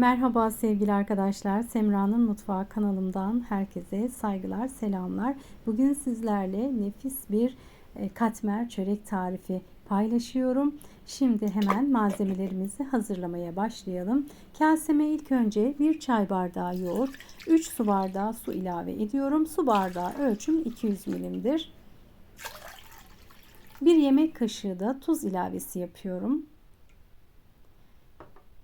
Merhaba sevgili arkadaşlar. Semra'nın Mutfağı kanalımdan herkese saygılar, selamlar. Bugün sizlerle nefis bir e, katmer çörek tarifi paylaşıyorum. Şimdi hemen malzemelerimizi hazırlamaya başlayalım. Kaseme ilk önce 1 çay bardağı yoğurt, 3 su bardağı su ilave ediyorum. Su bardağı ölçüm 200 milimdir. 1 yemek kaşığı da tuz ilavesi yapıyorum.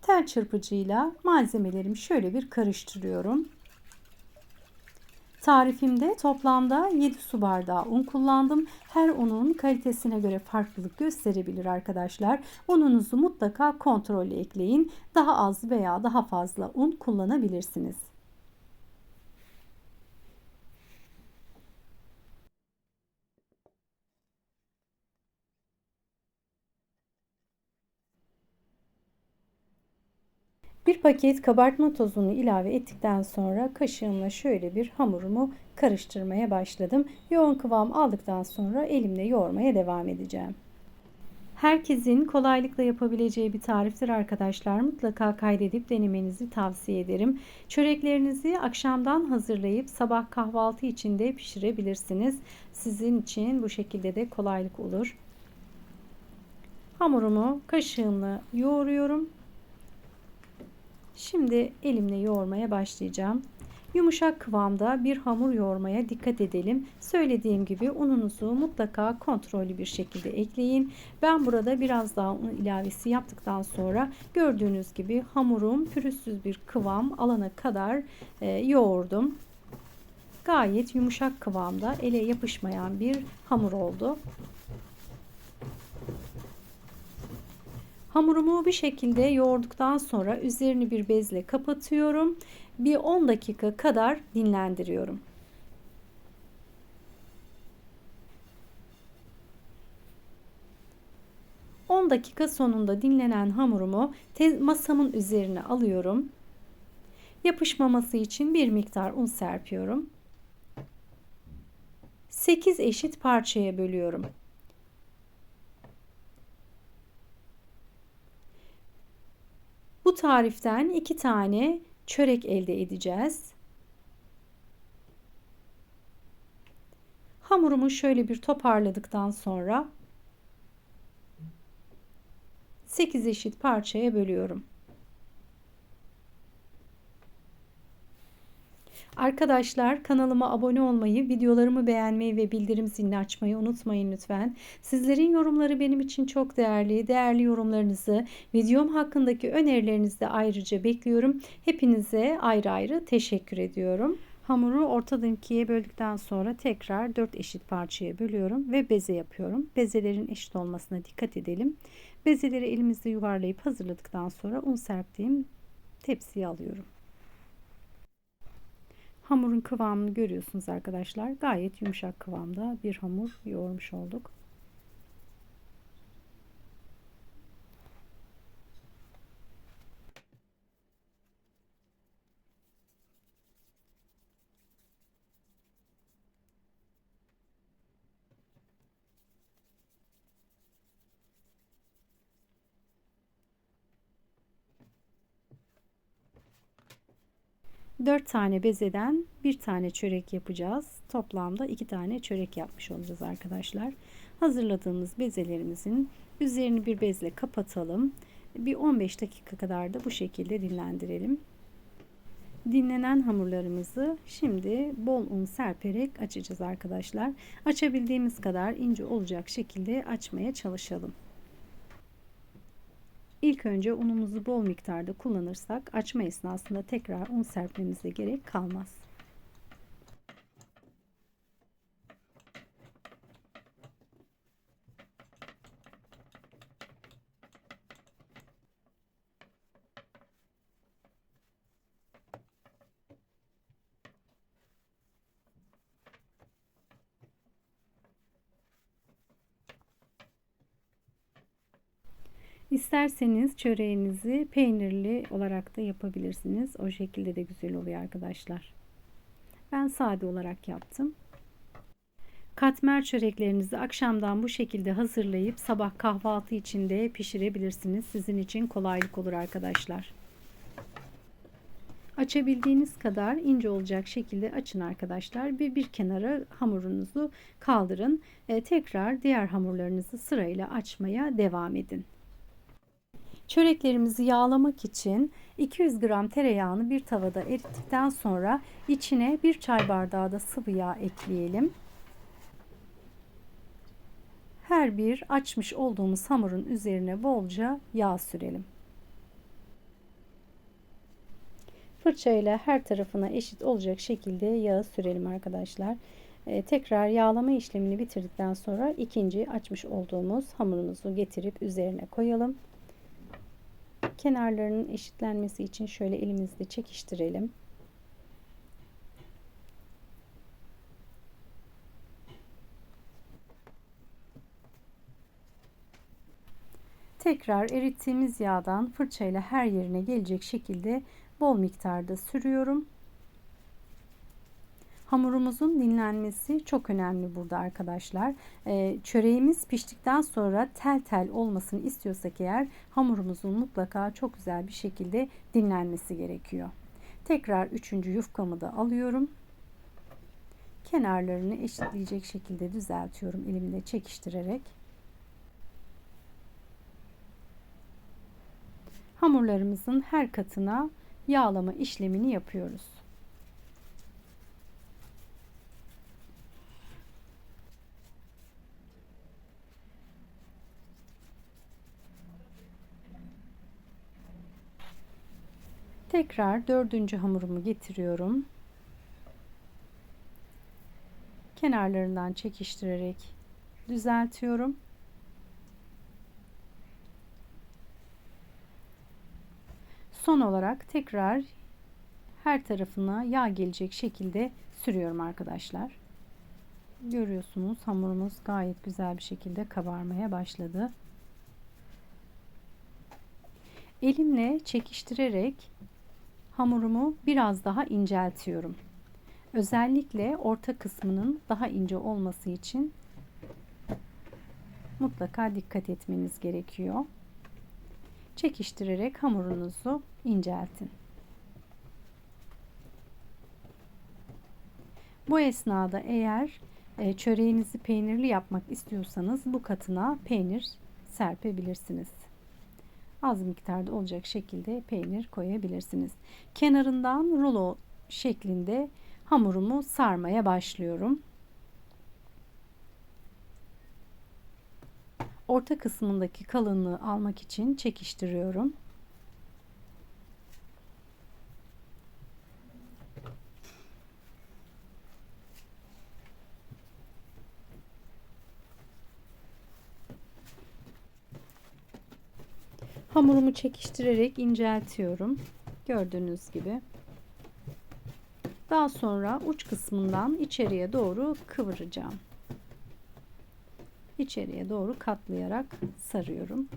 Tel çırpıcıyla malzemelerimi şöyle bir karıştırıyorum. Tarifimde toplamda 7 su bardağı un kullandım. Her unun kalitesine göre farklılık gösterebilir arkadaşlar. Ununuzu mutlaka kontrollü ekleyin. Daha az veya daha fazla un kullanabilirsiniz. Bir paket kabartma tozunu ilave ettikten sonra kaşığımla şöyle bir hamurumu karıştırmaya başladım. Yoğun kıvam aldıktan sonra elimle yoğurmaya devam edeceğim. Herkesin kolaylıkla yapabileceği bir tariftir arkadaşlar. Mutlaka kaydedip denemenizi tavsiye ederim. Çöreklerinizi akşamdan hazırlayıp sabah kahvaltı için de pişirebilirsiniz. Sizin için bu şekilde de kolaylık olur. Hamurumu kaşığımla yoğuruyorum. Şimdi elimle yoğurmaya başlayacağım. Yumuşak kıvamda bir hamur yoğurmaya dikkat edelim. Söylediğim gibi ununuzu mutlaka kontrollü bir şekilde ekleyin. Ben burada biraz daha un ilavesi yaptıktan sonra gördüğünüz gibi hamurum pürüzsüz bir kıvam alana kadar e, yoğurdum. Gayet yumuşak kıvamda ele yapışmayan bir hamur oldu. Hamurumu bir şekilde yoğurduktan sonra üzerini bir bezle kapatıyorum. Bir 10 dakika kadar dinlendiriyorum. Dakika sonunda dinlenen hamurumu masamın üzerine alıyorum. Yapışmaması için bir miktar un serpiyorum. 8 eşit parçaya bölüyorum. Tariften iki tane çörek elde edeceğiz. Hamurumu şöyle bir toparladıktan sonra 8 eşit parçaya bölüyorum. Arkadaşlar kanalıma abone olmayı, videolarımı beğenmeyi ve bildirim zilini açmayı unutmayın lütfen. Sizlerin yorumları benim için çok değerli. Değerli yorumlarınızı, videom hakkındaki önerilerinizi de ayrıca bekliyorum. Hepinize ayrı ayrı teşekkür ediyorum. Hamuru ortadan ikiye böldükten sonra tekrar 4 eşit parçaya bölüyorum ve beze yapıyorum. Bezelerin eşit olmasına dikkat edelim. Bezeleri elimizde yuvarlayıp hazırladıktan sonra un serptiğim tepsiye alıyorum. Hamurun kıvamını görüyorsunuz arkadaşlar. Gayet yumuşak kıvamda bir hamur yoğurmuş olduk. 4 tane bezeden bir tane çörek yapacağız. Toplamda 2 tane çörek yapmış olacağız arkadaşlar. Hazırladığımız bezelerimizin üzerini bir bezle kapatalım. Bir 15 dakika kadar da bu şekilde dinlendirelim. Dinlenen hamurlarımızı şimdi bol un serperek açacağız arkadaşlar. Açabildiğimiz kadar ince olacak şekilde açmaya çalışalım. İlk önce unumuzu bol miktarda kullanırsak açma esnasında tekrar un serpmemize gerek kalmaz. İsterseniz çöreğinizi peynirli olarak da yapabilirsiniz. O şekilde de güzel oluyor arkadaşlar. Ben sade olarak yaptım. Katmer çöreklerinizi akşamdan bu şekilde hazırlayıp sabah kahvaltı için de pişirebilirsiniz. Sizin için kolaylık olur arkadaşlar. Açabildiğiniz kadar ince olacak şekilde açın arkadaşlar. Bir, bir kenara hamurunuzu kaldırın. E, tekrar diğer hamurlarınızı sırayla açmaya devam edin. Çöreklerimizi yağlamak için 200 gram tereyağını bir tavada erittikten sonra içine bir çay bardağı da sıvı yağ ekleyelim. Her bir açmış olduğumuz hamurun üzerine bolca yağ sürelim. Fırçayla her tarafına eşit olacak şekilde yağı sürelim arkadaşlar. Ee, tekrar yağlama işlemini bitirdikten sonra ikinci açmış olduğumuz hamurumuzu getirip üzerine koyalım. Kenarlarının eşitlenmesi için şöyle elimizle çekiştirelim. Tekrar erittiğimiz yağdan fırçayla her yerine gelecek şekilde bol miktarda sürüyorum. Hamurumuzun dinlenmesi çok önemli burada arkadaşlar. Ee, çöreğimiz piştikten sonra tel tel olmasını istiyorsak eğer hamurumuzun mutlaka çok güzel bir şekilde dinlenmesi gerekiyor. Tekrar üçüncü yufkamı da alıyorum. Kenarlarını eşitleyecek şekilde düzeltiyorum elimle çekiştirerek. Hamurlarımızın her katına yağlama işlemini yapıyoruz. Tekrar dördüncü hamurumu getiriyorum. Kenarlarından çekiştirerek düzeltiyorum. Son olarak tekrar her tarafına yağ gelecek şekilde sürüyorum arkadaşlar. Görüyorsunuz hamurumuz gayet güzel bir şekilde kabarmaya başladı. Elimle çekiştirerek hamurumu biraz daha inceltiyorum. Özellikle orta kısmının daha ince olması için mutlaka dikkat etmeniz gerekiyor. Çekiştirerek hamurunuzu inceltin. Bu esnada eğer e, çöreğinizi peynirli yapmak istiyorsanız bu katına peynir serpebilirsiniz. Az miktarda olacak şekilde peynir koyabilirsiniz. Kenarından rulo şeklinde hamurumu sarmaya başlıyorum. Orta kısmındaki kalınlığı almak için çekiştiriyorum. Hamurumu çekiştirerek inceltiyorum. Gördüğünüz gibi. Daha sonra uç kısmından içeriye doğru kıvıracağım. İçeriye doğru katlayarak sarıyorum.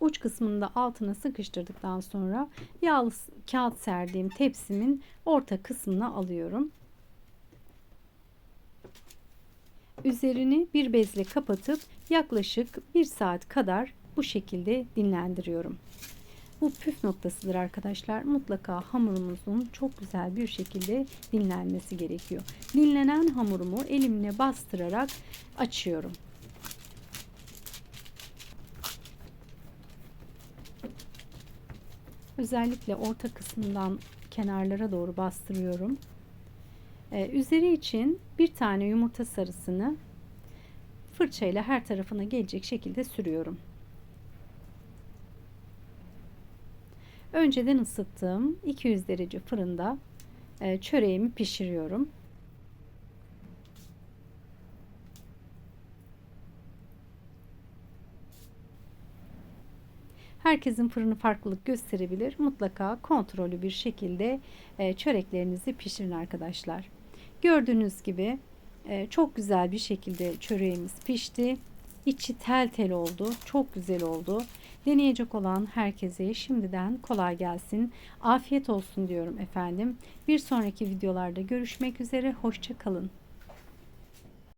Uç kısmını da altına sıkıştırdıktan sonra yağlı kağıt serdiğim tepsimin orta kısmına alıyorum. Üzerini bir bezle kapatıp yaklaşık bir saat kadar bu şekilde dinlendiriyorum. Bu püf noktasıdır arkadaşlar. Mutlaka hamurumuzun çok güzel bir şekilde dinlenmesi gerekiyor. Dinlenen hamurumu elimle bastırarak açıyorum. Özellikle orta kısmından kenarlara doğru bastırıyorum. Ee, üzeri için bir tane yumurta sarısını fırçayla her tarafına gelecek şekilde sürüyorum. Önceden ısıttığım 200 derece fırında e, çöreğimi pişiriyorum. Herkesin fırını farklılık gösterebilir. Mutlaka kontrollü bir şekilde e, çöreklerinizi pişirin arkadaşlar. Gördüğünüz gibi e, çok güzel bir şekilde çöreğimiz pişti. İçi tel tel oldu. Çok güzel oldu. Deneyecek olan herkese şimdiden kolay gelsin. Afiyet olsun diyorum efendim. Bir sonraki videolarda görüşmek üzere. Hoşça kalın.